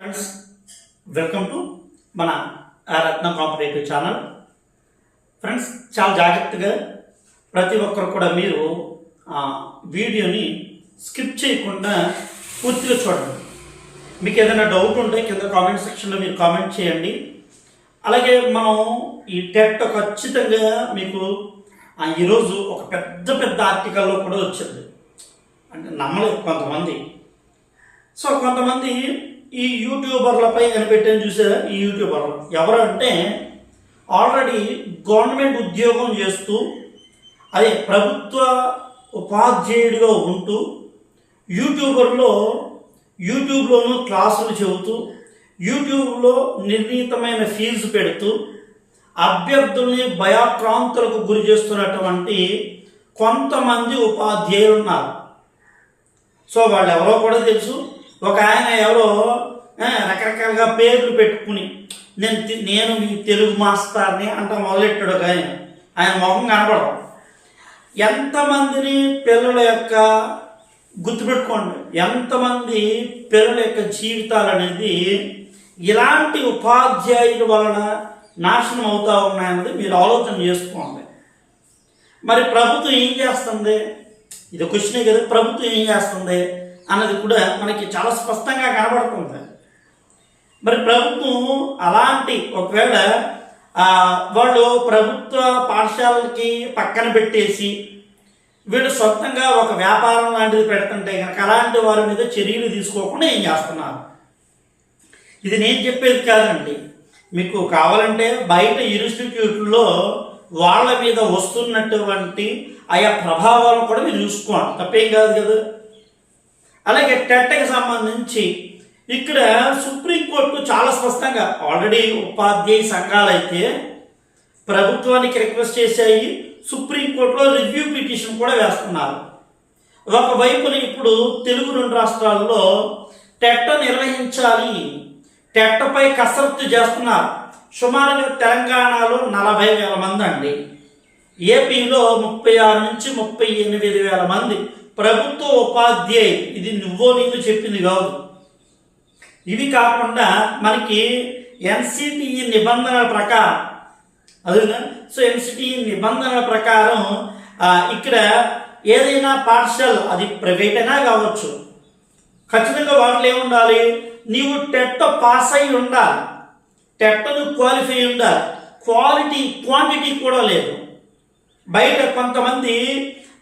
Friends welcome to మన రత్న competitive channel. Friends చాలా జాగ్రత్తగా ప్రతి ఒక్కరు కూడా మీరు వీడియోని స్కిప్ చేయకుండా పూర్తిగా చూడండి. మీకు ఏదైనా డౌట్ ఉంటే కింద కామెంట్ సెక్షన్లో మీరు కామెంట్ చేయండి. అలాగే మనం ఈ టెట్ ఖచ్చితంగా మీకు ఈరోజు ఒక పెద్ద పెద్ద ఆర్టికల్లో కూడా వచ్చింది. అంటే నమ్మలేదు కొంతమంది. సో కొంతమంది ఈ యూట్యూబర్లపై కనిపెట్టని చూసారా? ఈ యూట్యూబర్లు. ఎవరంటే ఆల్రెడీ గవర్నమెంట్ ఉద్యోగం చేస్తూ అదే ప్రభుత్వ ఉపాధ్యాయుడిగా ఉంటూ యూట్యూబర్లో యూట్యూబ్లోనూ క్లాసులు చెబుతూ యూట్యూబ్లో నిర్ణీతమైన ఫీజు పెడుతూ అభ్యర్థుల్ని భయాక్రాంతులకు గురి చేస్తున్నటువంటి కొంతమంది ఉపాధ్యాయులు ఉన్నారు. సో వాళ్ళు ఎవరో కూడా తెలుసు. ఒక ఆయన ఎవరో రకరకాలుగా పేర్లు పెట్టుకుని నేను తి- నేను మీ తెలుగు మాస్టర్ని అంట మొదలెట్టాడు ఒక ఆయన. ఆయన మొహం కనపడదు. ఎంతమందిని పిల్లల యొక్క గుర్తుపెట్టుకోండి. ఎంతమంది పిల్లల యొక్క జీవితాలు అనేది ఇలాంటి ఉపాధ్యాయుల వలన నాశనం అవుతూ ఉన్నాయన్నది మీరు ఆలోచన చేసుకోండి. మరి ప్రభుత్వం ఏం చేస్తుంది? ఇది క్వశ్చనే కదా. ప్రభుత్వం ఏం చేస్తుంది? అన్నది కూడా మనకి చాలా స్పష్టంగా కనబడుతుంది. మరి ప్రభుత్వం అలాంటి ఒకవేళ వాళ్ళు ప్రభుత్వ పాఠశాలకి పక్కన పెట్టేసి వీళ్ళు సొంతంగా ఒక వ్యాపారం లాంటిది పెడుతుంటే కనుక అలాంటి వారి మీద చర్యలు తీసుకోకుండా ఏం చేస్తున్నారు? ఇది నేను చెప్పేది కాదండి. మీకు కావాలంటే బయట ఇన్స్టిట్యూట్లో వాళ్ళ మీద వస్తున్నటువంటి ఆయా ప్రభావాలను కూడా మీరు చూసుకోండి. తప్పేం కాదు కదా? అలాగే టెట్కి సంబంధించి ఇక్కడ సుప్రీంకోర్టు చాలా స్పష్టంగా ఆల్రెడీ ఉపాధ్యాయ సంఘాలైతే ప్రభుత్వానికి రిక్వెస్ట్ చేశాయి. సుప్రీంకోర్టులో రివ్యూ పిటిషన్ కూడా వేస్తున్నారు. ఒకవైపున ఇప్పుడు తెలుగు రెండు రాష్ట్రాల్లో టెట్ నిర్వహించాలి. టెట్టపై కసరత్తు చేస్తున్నారు. సుమారుగా తెలంగాణలో నలభై వేల మంది అండి. ఏపీలో ముప్పై ఆరు నుంచి ముప్పై ఎనిమిది వేల మంది. ప్రభుత్వ ఉపాధ్యాయులు ఇది నువ్వో నీవు చెప్పింది కాదు. ఇవి కాకుండా మనకి ఎన్సిటిఈ నిబంధనల ప్రకారం అదేనా? సో ఎన్సిటిఈ నిబంధనల ప్రకారం ఇక్కడ ఏదైనా పాఠశాల అది ప్రైవేట్ అయినా కావచ్చు. ఖచ్చితంగా వాటిలో ఏముండాలి? నీవు టెట్ పాస్ అయి ఉండాలి. టెట్ను క్వాలిఫై ఉండాలి. క్వాలిటీ క్వాంటిటీ కూడా లేదు. బయట కొంతమంది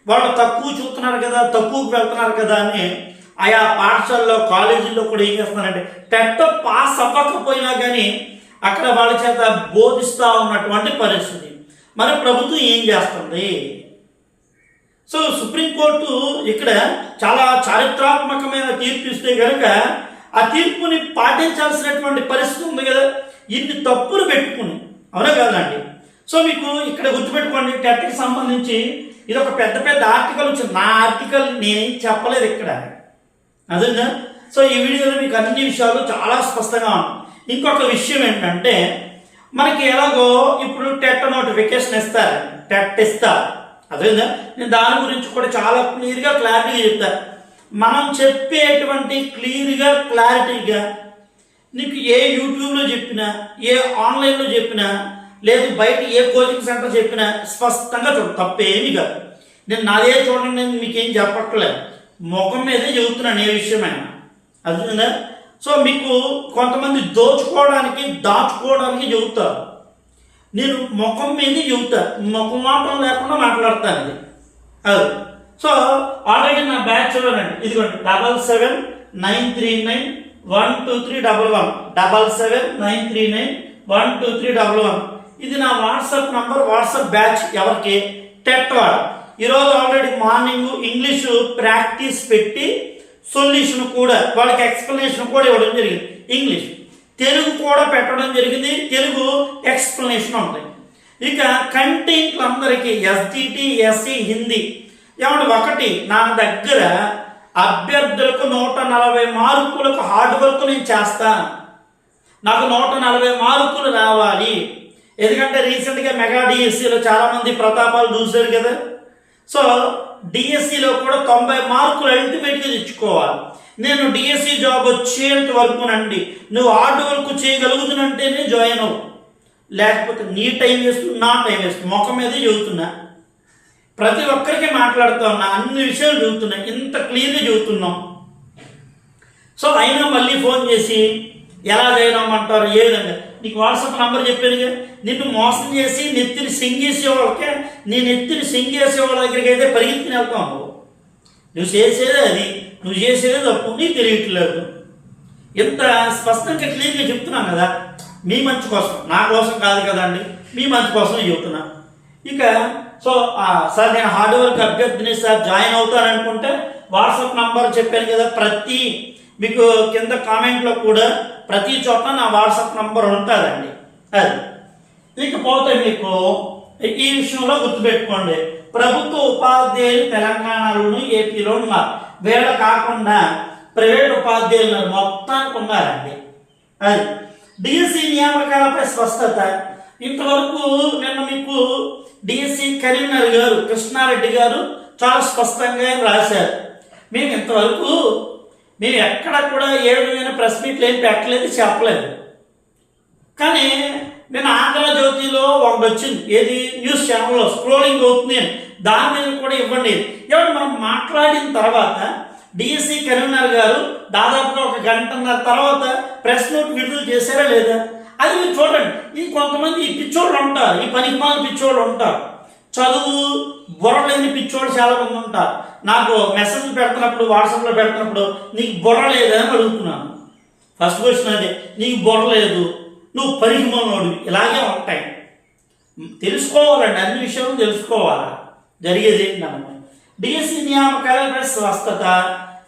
వాళ్ళు తక్కువ చూస్తున్నారు కదా తక్కువకు వెళ్తున్నారు కదా అని ఆయా పాఠశాలలో కాలేజీల్లో కూడా ఏం చేస్తున్నారంటే టెన్త్ పాస్ అవ్వకపోయినా కానీ అక్కడ వాళ్ళ చేత బోధిస్తూ ఉన్నటువంటి పరిస్థితి. మన ప్రభుత్వం ఏం చేస్తుంది? సో సుప్రీంకోర్టు ఇక్కడ చాలా చారిత్రాత్మకమైన తీర్పు ఇస్తే కనుక ఆ తీర్పుని పాటించాల్సినటువంటి పరిస్థితి ఉంది కదా. ఇన్ని తప్పులు పెట్టుకుని అవునా కాదండి సో మీకు ఇక్కడ గుర్తుపెట్టుకోండి టెట్కి సంబంధించి ఇది ఒక పెద్ద పెద్ద ఆర్టికల్ వచ్చింది. నా ఆర్టికల్ నేనేం చెప్పలేదు ఇక్కడ. అదేనా? సో ఈ వీడియోలో మీకు అన్ని విషయాలు చాలా స్పష్టంగా ఉన్నాయి. ఇంకొక విషయం ఏంటంటే మనకి ఎలాగో ఇప్పుడు టెట్ నోటిఫికేషన్ ఇస్తారు. టెట్ ఇస్తారు. అదేనా? నేను దాని గురించి కూడా చాలా క్లియర్గా క్లారిటీగా చెప్తాను మనం చెప్పేటువంటి క్లియర్గా క్లారిటీగా నీకు ఏ యూట్యూబ్లో చెప్పినా ఏ ఆన్లైన్లో చెప్పినా లేదు బయట ఏ కోచింగ్ సెంటర్ చెప్పినా స్పష్టంగా చూడు తప్పేమి కాదు. నేను నాదే చూడండి నేను మీకేం చెప్పట్లేదు ముఖం మీదే చెబుతున్నాను ఏ విషయమైనా. అర్థమైందా? సో మీకు కొంతమంది దోచుకోవడానికి దాచుకోవడానికి చెబుతారు. నేను ముఖం మీద చెబుతా ముఖం మాటం లేకుండా మాట్లాడతాను అది అది సో ఆల్రెడీ నా బ్యాచ్ చూడండి. ఇదిగోండి double seven nine three nine one two three double one. Double seven nine three nine one two three double one. ఇది నా వాట్సాప్ నంబర్ వాట్సాప్ బ్యాచ్ ఎవరికి? టెట్ వాడు ఈరోజు ఆల్రెడీ మార్నింగ్ ఇంగ్లీషు ప్రాక్టీస్ పెట్టి solution కూడా వాళ్ళకి ఎక్స్ప్లెనేషన్ కూడా ఇవ్వడం జరిగింది. ఇంగ్లీష్ తెలుగు కూడా పెట్టడం జరిగింది. తెలుగు ఎక్స్ప్లెనేషన్ ఉంటాయి. ఇక కంటెంట్లు అందరికీ ఎస్జిటి ఎస్సీ హిందీ ఏమంటే ఒకటి నా దగ్గర అభ్యర్థులకు నూట నలభై మార్కులకు హార్డ్ వర్క్ నేను చేస్తాను. నాకు నూట నలభై మార్కులు రావాలి. ఎందుకంటే రీసెంట్గా మెగా డిఎస్సిలో చాలామంది ప్రతాపాలు చూశారు కదా. సో డిఎస్సిలో కూడా తొంభై మార్కులు అల్టిమేట్గా తెచ్చుకోవాలి. నేను డిఎస్సి జాబ్ వచ్చేంత వరకునండి నువ్వు హార్డ్ వర్క్ చేయగలుగుతున్నంటేనే జాయిన్ అవ్వు. లేకపోతే నీ టైం వేస్తు నా టైం వేస్తు ముఖం మీదే చెబుతున్నా. ప్రతి ఒక్కరికి మాట్లాడుతూ ఉన్నా అన్ని విషయాలు చెబుతున్నా ఇంత క్లియర్గా చెబుతున్నాం. సో అయినా మళ్ళీ ఫోన్ చేసి ఎలా చేయనమ్మంటారు ఏ విధంగా? నీకు వాట్సాప్ నంబర్ చెప్పానుగా? నిన్ను మోసం చేసి నెత్తిని సింగేసే వాళ్ళకే నీ నెత్తిని సింగేసే వాళ్ళ దగ్గరికి అయితే పరిగెత్తుకుని వెళ్తావు నువ్వు. చేసేదే అది. నువ్వు చేసేదే తప్పు. నీకు తెలియట్లేదు. ఎంత స్పష్టంగా క్లియర్గా చెప్తున్నాను కదా? మీ మంచి కోసం. నా కోసం కాదు కదండి. మీ మంచి కోసం చెప్తున్నా. ఇక సో సార్ నేను హార్డ్ వర్క్ అభ్యర్థిని సార్ జాయిన్ అవుతాననుకుంటే వాట్సాప్ నంబర్ చెప్పాను కదా ప్రతి మీకు కింద కామెంట్లో కూడా ప్రతి చోట నా వాట్సాప్ నంబర్ ఉంటుందండి. అది. ఇకపోతే మీకు ఈ విషయంలో గుర్తుపెట్టుకోండి. ప్రభుత్వ ఉపాధ్యాయులు తెలంగాణలోను ఏపీలో ఉన్నారు. వీళ్ళ కాకుండా ప్రైవేట్ ఉపాధ్యాయులు మొత్తానికి ఉన్నారండి. అది. డిఎస్సి నియామకాలపై స్పష్టత. ఇంతవరకు నిన్న మీకు డిఎస్సి కరీంనగర్ గారు కృష్ణారెడ్డి గారు చాలా స్పష్టంగా రాశారు. మేము ఇంతవరకు మేము ఎక్కడ కూడా ఏ విధమైన ప్రెస్ మీట్లు ఏం పెట్టలేదు చెప్పలేదు. కానీ నేను ఆంధ్రజ్యోతిలో ఒకటి వచ్చింది. ఏది? న్యూస్ ఛానల్లో స్క్రోలింగ్ అవుతుంది దాని మీద కూడా ఇవ్వండి. ఇవ్వండి మనం మాట్లాడిన తర్వాత డిఎస్సి కరీంనగర్ గారు దాదాపుగా ఒక గంటన్నర తర్వాత ప్రెస్ నోట్ విడుదల చేశారా లేదా? అది మీరు చూడండి. ఈ కొంతమంది ఈ పిచ్చోళ్ళు ఉంటారు. ఈ పనికిమాల పిచ్చోళ్ళు ఉంటారు. చదువు బుర్ర లేని చాలా మంది ఉంటారు. నాకు మెసేజ్ పెడుతున్నప్పుడు వాట్సాప్లో పెడుతున్నప్పుడు నీకు బుర్ర లేదని అడుగుతున్నాను. ఫస్ట్ క్వశ్చన్ అదే నీకు బుర్ర లేదు నువ్వు పరిగమనోడు ఇలాగే ఉంటాయి. తెలుసుకోవాలండి అన్ని విషయాలు తెలుసుకోవాలి? జరిగేది ఏంటన్నమాట డిఎస్సి నియామకాలపై స్పష్టత.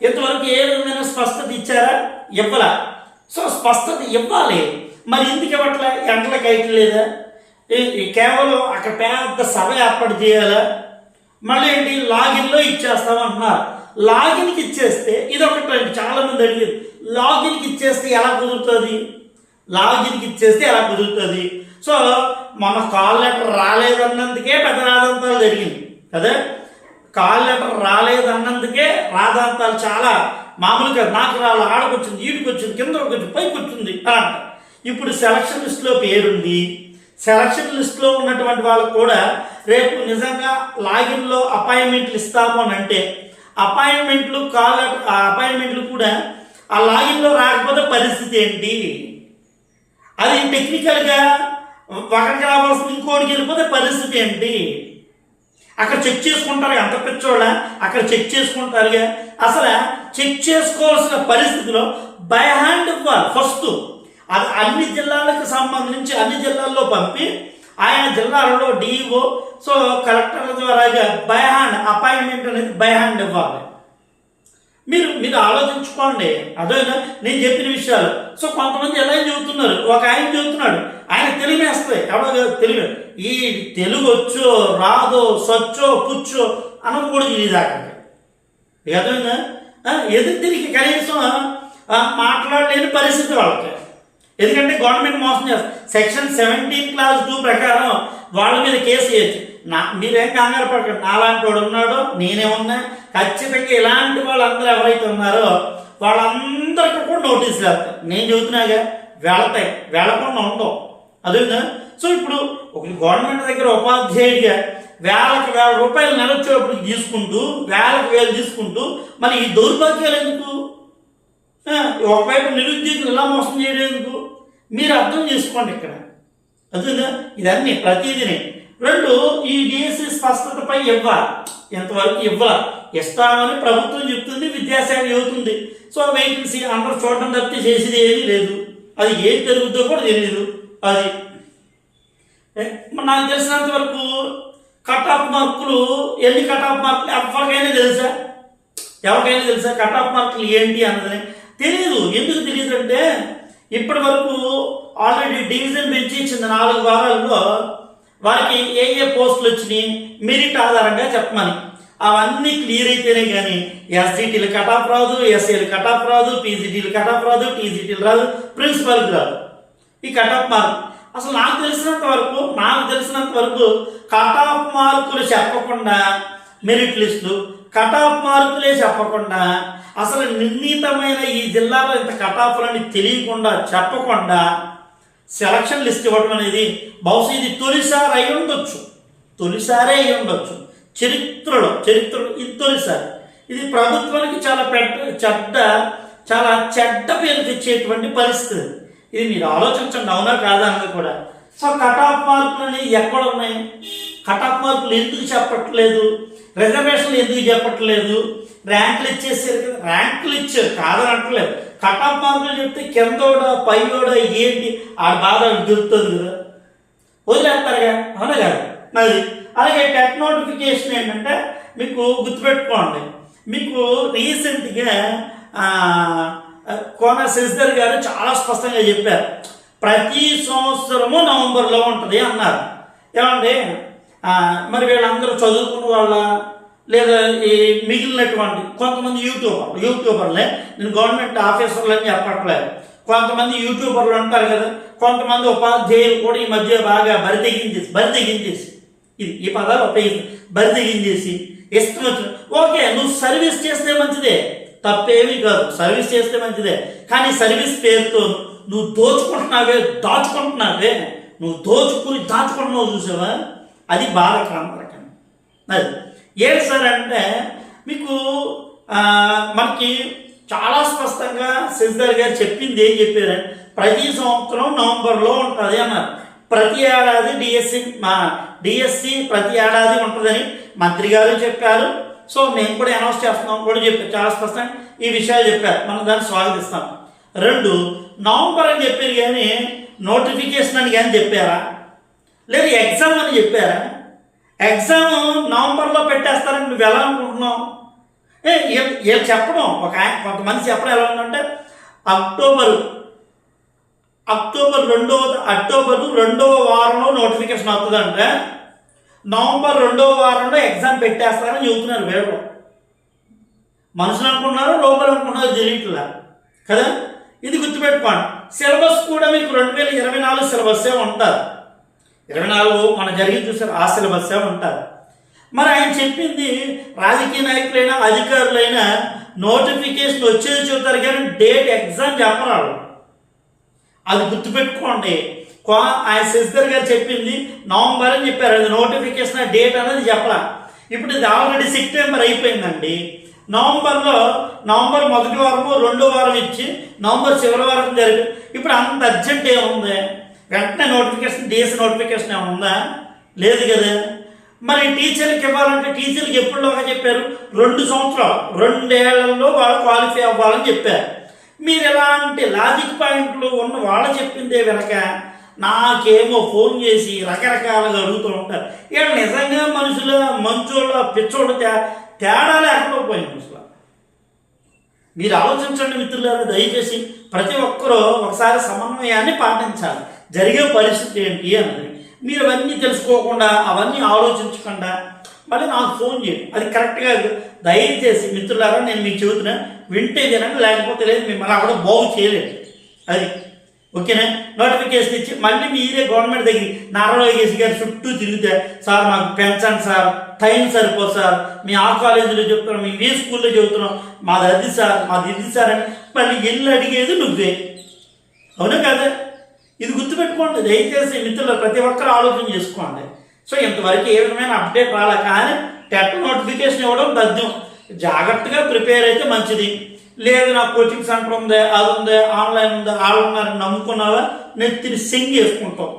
ఇంతవరకు ఏ విధమైన స్పష్టత ఇచ్చారా? ఇవ్వలా. సో స్పష్టత ఇవ్వాలి. మరి ఎందుకు ఇవ్వట్లే? ఎండలకు అయితే లేదా? ఈ కేవలం అక్కడ పెద్ద సభ ఏర్పాటు చేయాలా? మళ్ళీ ఏంటి? లాగిన్లో ఇచ్చేస్తామంటున్నారు. లాగిన్కి ఇచ్చేస్తే ఇది ఒకటి చాలా మంది లాగిన్కి ఇచ్చేస్తే ఎలా కుదురుతుంది? లాగిన్కి ఇచ్చేస్తే ఎలా కుదురుతుంది? సో మన కాల్ లెటర్ రాలేదన్నందుకే పెద్ద రాదంతాలు జరిగింది కదా? కాల్ లెటర్ రాలేదన్నందుకే రాదాంతాలు చాలా మామూలుగా నాకు రాళ్ళు ఆడకొచ్చింది ఈడికి వచ్చింది కిందకి పైకి వచ్చింది అంట ఇప్పుడు సెలక్షన్ లిస్ట్లో పేరుంది. సెలక్షన్ లిస్ట్లో ఉన్నటువంటి వాళ్ళకు కూడా రేపు నిజంగా లాగిన్లో అపాయింట్మెంట్లు ఇస్తాము అని అంటే అపాయింట్మెంట్లు కాల్ ఆ అపాయింట్మెంట్లు కూడా ఆ లాగిన్లో రాకపోతే పరిస్థితి ఏంటి? అది టెక్నికల్గా ఒకరికి రావాల్సిన ఇంకోటికి వెళ్ళిపోతే పరిస్థితి ఏంటి? అక్కడ చెక్ చేసుకుంటారు ఎంత పిచ్చోళ్ళ అక్కడ చెక్ చేసుకుంటారుగా. అసలు చెక్ చేసుకోవాల్సిన పరిస్థితిలో బై హ్యాండ్ ఇవ్వాలి ఫస్ట్ అన్ని జిల్లాలకు సంబంధించి అన్ని జిల్లాల్లో పంపి ఆయన జిల్లాలలో డిఈఓ సో కలెక్టర్ల ద్వారాగా బై హ్యాండ్ అపాయింట్మెంట్ అనేది బై హ్యాండ్ ఇవ్వాలి. మీరు మీరు ఆలోచించుకోండి. అదేనా? నేను చెప్పిన విషయాలు. సో కొంతమంది ఎలా చెబుతున్నారు? ఒక ఆయన చెబుతున్నాడు. ఆయన తెలుగు వేస్తాయి ఎవడో కాదు తెలుగు ఈ తెలుగు వచ్చో రాదో సచ్చో పుచ్చో అన్నది కూడా తెలియదాకండి ఏదైనా ఎదురు తిరిగి కనీసం మాట్లాడలేని పరిస్థితి వాళ్ళకి. ఎందుకంటే గవర్నమెంట్ మోసం చేస్తారు సెక్షన్ సెవెంటీన్ క్లాస్ టూ ప్రకారం వాళ్ళ మీద కేసు వేయచ్చు నా మీరేం కంగారు పడకండి. నాలాంటి వాడు ఉన్నాడో నేనే ఉన్నా. ఖచ్చితంగా ఇలాంటి వాళ్ళందరూ ఎవరైతే ఉన్నారో వాళ్ళందరికీ కూడా నోటీసులు వేస్తారు నేను చెబుతున్నాగా వెళతాయి. వెళ్ళకుండా ఉండవు. అదేనా సో ఇప్పుడు ఒక గవర్నమెంట్ దగ్గర ఉపాధ్యాయుడిగా వేలకు వేల రూపాయలు నెల వచ్చేటప్పుడు తీసుకుంటూ వేలకు వేలు తీసుకుంటూ మరి ఈ దౌర్భాగ్యాలు ఎందుకు? ఒకవైపు నిరుద్యోగులు ఎలా మోసం చేయలేదు మీరు అర్థం చేసుకోండి ఇక్కడ. అదేగా ఇదన్నీ ప్రతిదినే. రెండు ఈ డిఎస్సి స్పష్టతపై ఇవ్వాలి. ఎంతవరకు ఇవ్వాలి? ఇస్తామని ప్రభుత్వం చెప్తుంది విద్యాశాఖ చెబుతుంది. సో వేకెన్సీ అందరూ చూడటం తప్పితే చేసేది ఏమీ లేదు. అది ఏం జరుగుతుందో కూడా తెలియదు అది నాకు తెలిసినంత వరకు కట్ ఆఫ్ మార్కులు ఎన్ని కట్ ఆఫ్ మార్కులు ఎవరికైనా తెలుసా? ఎవరికైనా తెలుసా? కట్ ఆఫ్ మార్కులు ఏంటి అన్నది? తెలియదు ఎందుకు తెలియదు అంటే ఇప్పటి వరకు ఆల్రెడీ డివిజన్ బెంచ్ ఇచ్చిన నాలుగు వారాల్లో వారికి ఏ ఏ పోస్టులు వచ్చినాయి మెరిట్ ఆధారంగా చెప్పమని. అవన్నీ క్లియర్ అయితేనే కానీ ఎస్సీటీలు కటాఫ్ రాదు ఎస్ఏలు కటాఫ్ రాదు పీజీటీలు కటాఫ్ రాదు టీజీటీలు రాదు ప్రిన్సిపల్కి రాదు. ఈ కటాఫ్ మార్క్ అసలు నాకు తెలిసినంత వరకు నాకు తెలిసినంత వరకు కటాఫ్ మార్కులు చెప్పకుండా మెరిట్ లిస్టులు కటాఫ్ మార్కులే చెప్పకుండా అసలు నిర్ణీతమైన ఈ జిల్లాలో ఇంత కటాఫులని తెలియకుండా చెప్పకుండా సెలక్షన్ లిస్ట్ ఇవ్వడం అనేది బహుశా ఇది తొలిసారి అయి ఉండొచ్చు. తొలిసారే అయి ఉండొచ్చు. చరిత్రలో చరిత్రలో ఇది తొలిసారి. ఇది ప్రభుత్వానికి చాలా పెద్ద చెడ్డ చాలా చెడ్డ పేరు తెచ్చేటువంటి పరిస్థితి. ఇది మీరు ఆలోచించండి అవునా కాదా అన్నది కూడా. సో కటాఫ్ మార్కులు అనేవి ఎక్కడ ఉన్నాయి? కటాఫ్ మార్కులు ఎందుకు చెప్పట్లేదు? రిజర్వేషన్లు ఎందుకు చెప్పట్లేదు? ర్యాంకులు ఇచ్చేసారు కదా. ర్యాంకులు ఇచ్చారు. కాదని అంటలేదు. కట్ ఆఫ్ మార్కులు చెప్తే కిందోడా పైలోడ ఏంటి? ఆ బాధ దొరుకుతుంది కదా. వదిలేస్తారుగా? అవునా కాదు? మరి అలాగే టెట్ నోటిఫికేషన్ ఏంటంటే మీకు గుర్తుపెట్టుకోండి. మీకు రీసెంట్గా కోన శశిధర్ గారు చాలా స్పష్టంగా చెప్పారు. ప్రతి సంవత్సరము నవంబర్లో ఉంటుంది అన్నారు. ఏమండి? మరి వీళ్ళందరూ చదువుకున్న వాళ్ళ లేదా ఈ మిగిలినటువంటి కొంతమంది యూట్యూబర్ యూట్యూబర్లే నేను గవర్నమెంట్ ఆఫీసర్లు అని చెప్పట్లేదు. కొంతమంది యూట్యూబర్లు అంటారు కదా కొంతమంది ఉపాధ్యాయులు కూడా ఈ మధ్య బాగా బరి బరితెగించేసి బరి ఇది ఈ పదాలు ఉపయోగిస్తుంది బరి తెగించేసి ఇష్టం వచ్చిన ఓకే నువ్వు సర్వీస్ చేస్తే మంచిదే. తప్పేమీ కాదు సర్వీస్ చేస్తే మంచిదే. కానీ సర్వీస్ పేరుతో నువ్వు దోచుకుంటున్నావే దాచుకుంటున్నావే. నువ్వు దోచుకుని దాచుకుంటున్నావు చూసావా? అది బాధకరం అది ఏంటి సార్ అంటే మీకు మనకి చాలా స్పష్టంగా శశిధర్ గారు చెప్పింది ఏం చెప్పారు? ప్రతి సంవత్సరం నవంబర్లో ఉంటుంది అన్నారు. ప్రతి ఏడాది డిఎస్సి మా డిఎస్సి ప్రతి ఏడాది ఉంటుందని మంత్రి గారు చెప్పారు. సో మేము కూడా అనౌన్స్ చేస్తున్నాం కూడా చెప్పారు. చాలా స్పష్టంగా ఈ విషయాలు చెప్పారు. మనం దాన్ని స్వాగతిస్తాం. రెండు నవంబర్ అని చెప్పారు కానీ నోటిఫికేషన్ అని కానీ చెప్పారా? లేదు ఎగ్జామ్ అని చెప్పారా? ఎగ్జామ్ నవంబర్లో పెట్టేస్తారని నువ్వు ఎలా అనుకుంటున్నావు? ఏ వీళ్ళు చెప్పడం? ఒక కొంతమంది చెప్పడం ఎలా ఉందంటే అక్టోబర్ అక్టోబర్ రెండవ అక్టోబర్ రెండవ వారంలో నోటిఫికేషన్ వస్తుందంటే నవంబర్ రెండవ వారంలో ఎగ్జామ్ పెట్టేస్తారని చెబుతున్నారు వేరు మనుషులు అనుకున్నారు లోపల అనుకున్నారు తెలియట్లా. కదా? ఇది గుర్తుపెట్టుకోండి. సిలబస్ కూడా మీకు రెండు వేల ఇరవై నాలుగు సిలబస్సే ఉంటారు ఇరవై నాలుగు మన జరిగింది చూసారు? ఆ సిలబస్సే ఉంటారు మరి ఆయన చెప్పింది రాజకీయ నాయకులైనా అధికారులైనా నోటిఫికేషన్ వచ్చేది చూస్తారు కానీ డేట్ ఎగ్జామ్ చెప్పరాడు అది గుర్తుపెట్టుకోండి. కో- ఆయన శశిధర్ గారు చెప్పింది నవంబర్ అని చెప్పారు. అది నోటిఫికేషన్ డేట్ అనేది చెప్పరా. ఇప్పుడు ఇది ఆల్రెడీ సెప్టెంబర్ అయిపోయిందండి. నవంబర్లో నవంబర్ మొదటి వారము రెండో వారం ఇచ్చి నవంబర్ చివరి వారం జరిపి ఇప్పుడు అంత అర్జెంట్ ఏముంది? వెంటనే నోటిఫికేషన్ డిఎస్ నోటిఫికేషన్ ఏమైనా ఉందా? లేదు కదా. మరి టీచర్కి ఇవ్వాలంటే టీచర్కి ఎప్పుడులోగా చెప్పారు? రెండు సంవత్సరాలు రెండేళ్ళలో వాళ్ళు క్వాలిఫై అవ్వాలని చెప్పారు. మీరు ఎలాంటి లాజిక్ పాయింట్లు ఉన్న వాళ్ళు చెప్పిందే వెనక నాకేమో ఫోన్ చేసి రకరకాలుగా అడుగుతూ ఉంటారు. ఇక్కడ నిజంగా మనుషుల మంచోళ్ళ పిచ్చోళ్ళ తే తేడా లేకుండా పోయింది అసలు మీరు ఆలోచించండి మిత్రులారా దయచేసి ప్రతి ఒక్కరూ ఒకసారి సమన్వయాన్ని పాటించాలి. జరిగే పరిస్థితి ఏంటి అన్నది. మీరు అవన్నీ తెలుసుకోకుండా అవన్నీ ఆలోచించకుండా మళ్ళీ నాకు ఫోన్ చేయండి. అది కరెక్ట్గా దయచేసి మిత్రులారా నేను మీకు చెబుతున్నా వింటే తినండి లేకపోతే లేదు మిమ్మల్ని అక్కడ బాగు చేయలేదు అది. ఓకేనా? నోటిఫికేషన్ ఇచ్చి మళ్ళీ మీరే గవర్నమెంట్ దగ్గర నారాయణ గారు చుట్టూ తిరిగితే సార్ మాకు పెంచండి సార్ టైం సరిపోదు సార్. మీ ఆ కాలేజీలో చెప్తున్నాం మీ ఏ స్కూల్లో చెబుతున్నాం మాది అది సార్ మాది ఇది సార్ అని మళ్ళీ వెళ్ళి అడిగేది నువ్వే. అవునా కదా? ఇది గుర్తుపెట్టుకోండి దయచేసి మిత్రులు ప్రతి ఒక్కరు ఆలోచన చేసుకోండి. సో ఇంతవరకు ఏ విధమైన అప్డేట్ రాలే కానీ టెట్ నోటిఫికేషన్ ఇవ్వడం తథ్యం జాగ్రత్తగా ప్రిపేర్ అయితే మంచిది. లేదు నా కోచింగ్ సెంటర్ ఉంది అది ఉంది ఆన్లైన్ ఉంది వాళ్ళు ఉన్నారని నమ్ముకున్నావా? నెత్తిని సింగ్ చేసుకుంటాం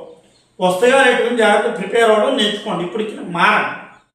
వస్తాయో రేటు జాగ్రత్త ప్రిపేర్ అవ్వడం నేర్చుకోండి. ఇప్పటికి మారండి